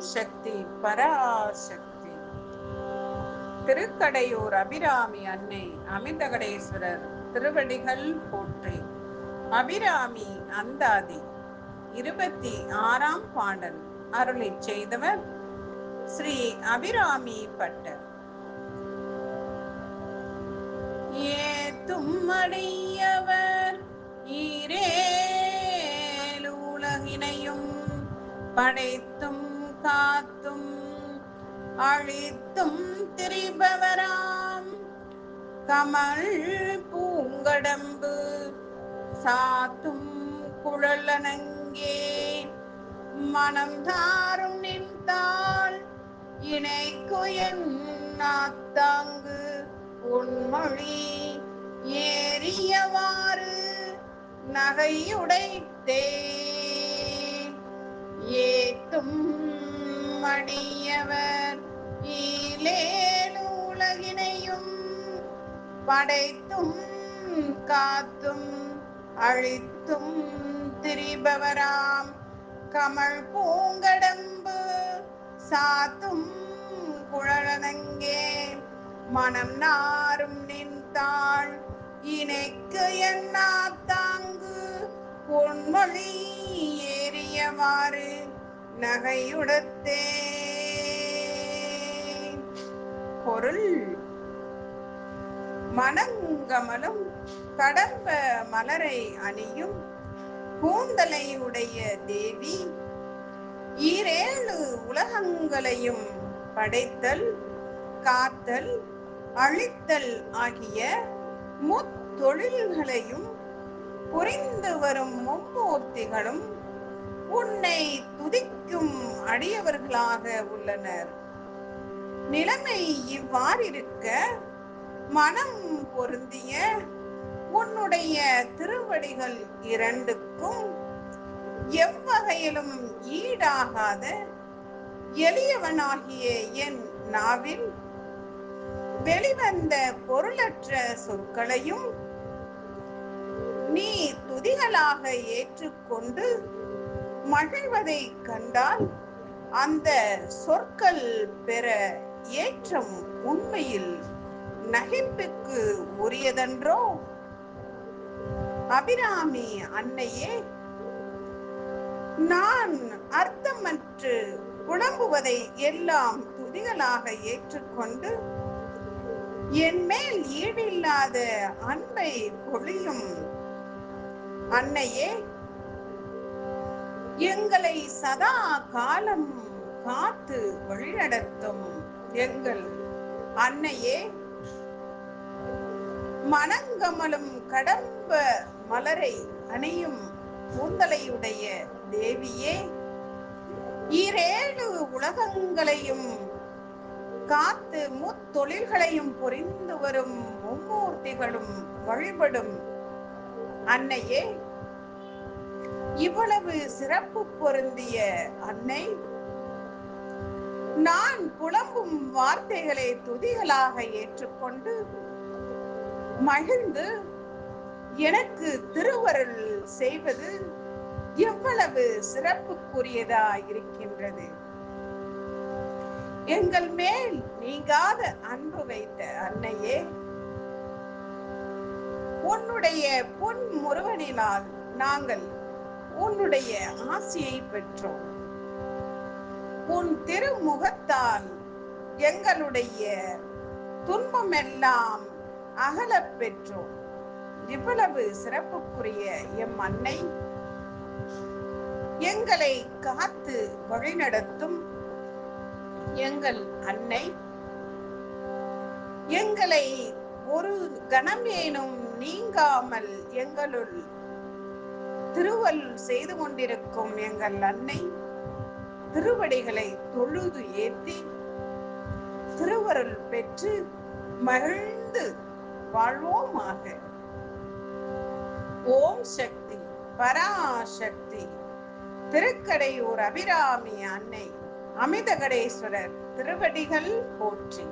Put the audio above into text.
சக்தி பராசக்தி. திருக்கடையூர் அபிராமி அன்னை அமிர்தகடேஸ்வரர் திருவடிகள் போற்றி. அபிராமி அந்தாதி இருபத்தி ஆறாம் பாடல். அருளை செய்தவர் ஸ்ரீ அபிராமி பட்டர். ஏத்தும் அடையவர் ஈரேலுலகினையும் படைத்த காத்தும் அழித்தும் திரிபவராம். கமல் பூங்கடம்பு சாத்தும் குழலனங்கே. மனம் தாரும் நின்றால் இணைக்குயன் நாத்தாங்கு. உன்மொழி ஏறியவாறு நகையுடைத்தே. ஏத்தும் மடியவர் ஈலேலு உலகினையும் படைத்தும் காத்தும் அழித்தும் திரிபவராம். கமல் பூங்கடம்பு சாத்தும் குழலனங்கே மனம் நாரும் நின்றாள் இணைக்கு என்னா தாங்கு பொன்மொழி ஏறியவாறு. நகையுடத்தே பொருள் மணங்கமலும் கடம்ப மலரை அணியும் கூந்தலை உடைய தேவி ஈரேழு உலகங்களையும் படைத்தல் காத்தல் அழித்தல் ஆகிய முத்தொழில்களையும் புரிந்து வரும் மும்மூர்த்திகளும் உன்னை துதிக்கும் அடியவர்களாக உள்ளனர். நிலைமை இவ்வாறிருக்க மனம் பொருந்திய உன்னுடைய திருவடிகள் இரண்டுக்கும் எவ்வகையிலும் ஈடாகாத எளியவனாகிய என் நாவில் வெளிவந்த பொருளற்ற சொற்களையும் நீ துதிகளாக ஏற்றுக்கொண்டு மகிழ்வதை கண்டால் அந்த சொற்கள் பெற ஏற்றம் உண்மையில் நகைப்புக்கு உரியதன்றோ? அபிராமி அன்னையே நான் அர்த்தமற்று புலம்புவதை எல்லாம் துதிகளாக ஏற்றுக்கொண்டு என் மேல் ஈடில்லாத அன்பை பொழியும். அன்னையே எங்களை சதா காலம் காத்து வழிநடத்தும் எங்கள் அன்னையே. மனங்கமலும் கடம்ப மலரை அணியும் கூந்தலையுடைய தேவியே. ஈரேழு உலகங்களையும் காத்து முத்தொழில்களையும் புரிந்து வரும் மும்மூர்த்திகளும் வழிபடும் அன்னையே. இவ்வளவு சிறப்பு பொருந்திய அன்னை நான் புலம்பும் வார்த்தைகளை துதிகளாக ஏற்றுக்கொண்டு மகிழ்ந்து எனக்கு திருவருள் செய்வது எவ்வளவு சிறப்புக்குரியதா இருக்கின்றது எங்கள் மேல் நீங்காத அன்பு வைத்த அன்னையே உன்னுடைய பொன் முருகனினால் நாங்கள் உன்னுடைய ஆசியை பெற்றோம். உன் திருமுகத்தால் எங்களுடைய துன்பம் எல்லாம் அகலப் பெற்றோம். இவ்வளவு சிறப்புக்குரிய எம் அன்னை எங்களை காத்து வழிநடத்தும் எங்கள் அன்னை எங்களை ஒரு கணமேனும் நீங்காமல் எங்களுள் திருவல் செய்து கொண்டிருக்கும் எங்கள் அன்னை திருவடிகளை தொழுது ஏற்றி திருவருள் பெற்று மகிழ்ந்து வாழ்வோமாக. ஓம் சக்தி பராசக்தி. திருக்கடையூர் அபிராமி அன்னை அமிதகடேஸ்வரர் திருவடிகள் போற்றி.